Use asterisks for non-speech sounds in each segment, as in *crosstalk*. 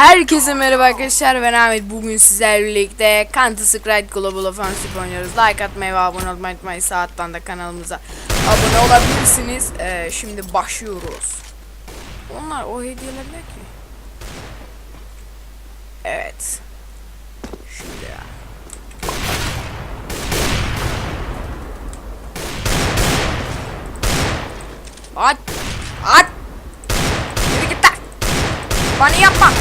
Herkese merhaba arkadaşlar ben Ahmet. Bugün sizlerle birlikte Counter Strike Global Offensive oynuyoruz. Like atmayı ve abone olmayı unutmayın. Saatten de kanalımıza abone olabilirsiniz. Ee, şimdi başlıyoruz. Onlar o hediyeler ne ki? Evet. Şimdi ya. At! At! Yürü git lan! Bana yapma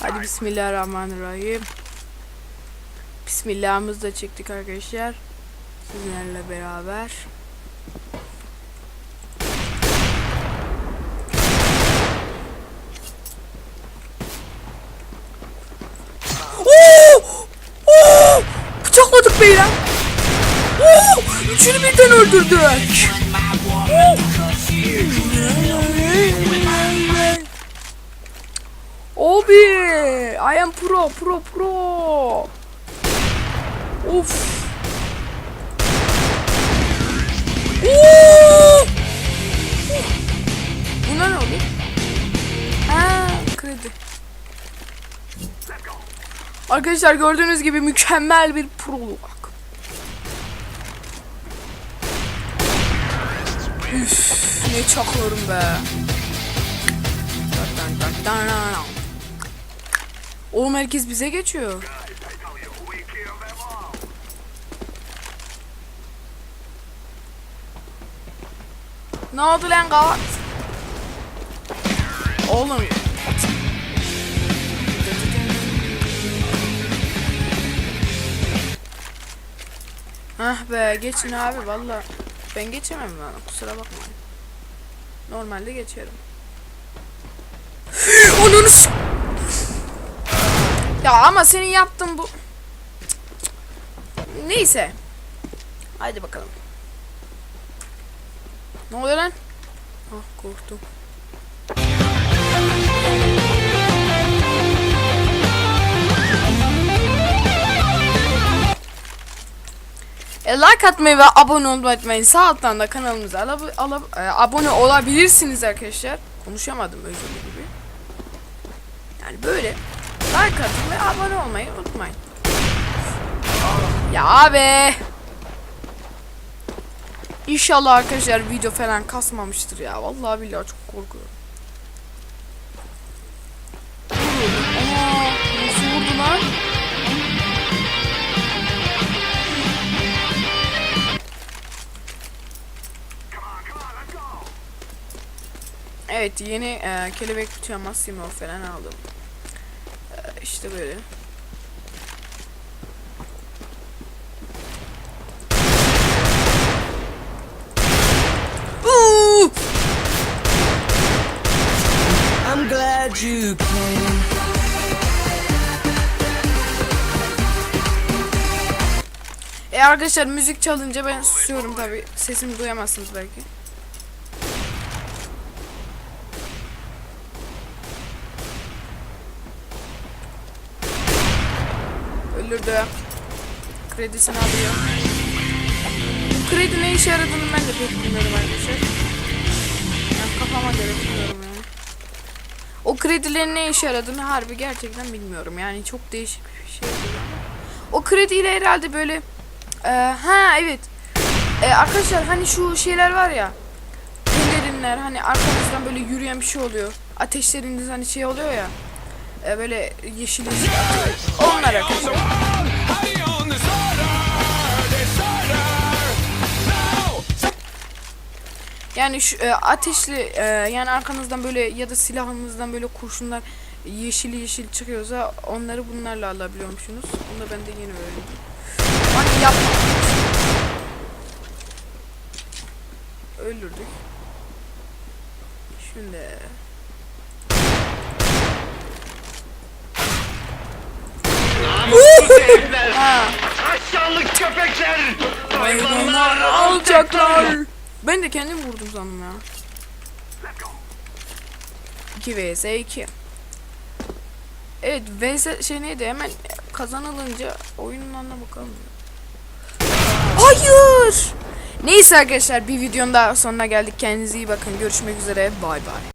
Hadi bismillahirrahmanirrahim. Bismillahımızı da çektik arkadaşlar. Sizlerle beraber. Oo! Oo! Bıçakladık beyler. Oo! Üçünü birden öldürdük. Oo! Abi, I am pro, pro, pro. Of. Oo! Buna ne oldu? Ha, kredi. Arkadaşlar gördüğünüz gibi mükemmel bir prolog. Üf, ne çakıyorum be. Dun dun dun dun. Oğlum herkes bize geçiyor. Ne oldu lan kavat? Oğlum. Ah be geçin abi valla. Ben geçemem lan kusura bakmayın. Normalde geçerim. *gasps* Onun Ya ama senin yaptığın bu Neyse. Haydi bakalım. Ne oluyor lan? Ah korktum. E, like atmayı ve abone olmayı. Sağ alttan da kanalımıza ala- ala- e, abone olabilirsiniz arkadaşlar. Konuşamadım özür gibi. Yani böyle like atın ve abone olmayı unutmayın. Ya abi. İnşallah arkadaşlar video falan kasmamıştır ya. Vallahi billahi çok korkuyorum. Aa, nasıl vurdu. Evet yeni e, kelebek bıçağı Massimo falan aldım. İşte böyle. Uuu! I'm glad you came. E arkadaşlar müzik çalınca ben susuyorum tabi. Sesimi duyamazsınız belki. Öldürdü. Kredisini alıyor. Kredi ne işe yaradığını ben de pek bilmiyorum arkadaşlar. Yani kafama göre bilmiyorum yani. O kredilerin ne işe yaradığını harbi gerçekten bilmiyorum. Yani çok değişik bir şey. O krediyle herhalde böyle ee, ha evet. Ee, arkadaşlar hani şu şeyler var ya. Pelerinler hani arkamızdan böyle yürüyen bir şey oluyor. Ateşleriniz hani şey oluyor ya. Ee, böyle yeşil yeşil. Onlar! Yani şu e, ateşli e, yani arkanızdan böyle ya da silahınızdan böyle kurşunlar yeşil yeşil çıkıyorsa onları bunlarla alabiliyormuşsunuz. Onu da ben de yeni öğrendim. Hani yapma. Öldürdük. Şimdi herifler. Ha. Aşağılık köpekler. Hayvanlar alacaklar. Ben de kendim vurdum sandım ya. 2 vs 2. Evet vs şey neydi hemen kazanılınca oyunlarına bakalım. Hayır. Neyse arkadaşlar bir videonun daha sonuna geldik. Kendinize iyi bakın. Görüşmek üzere. Bay bay.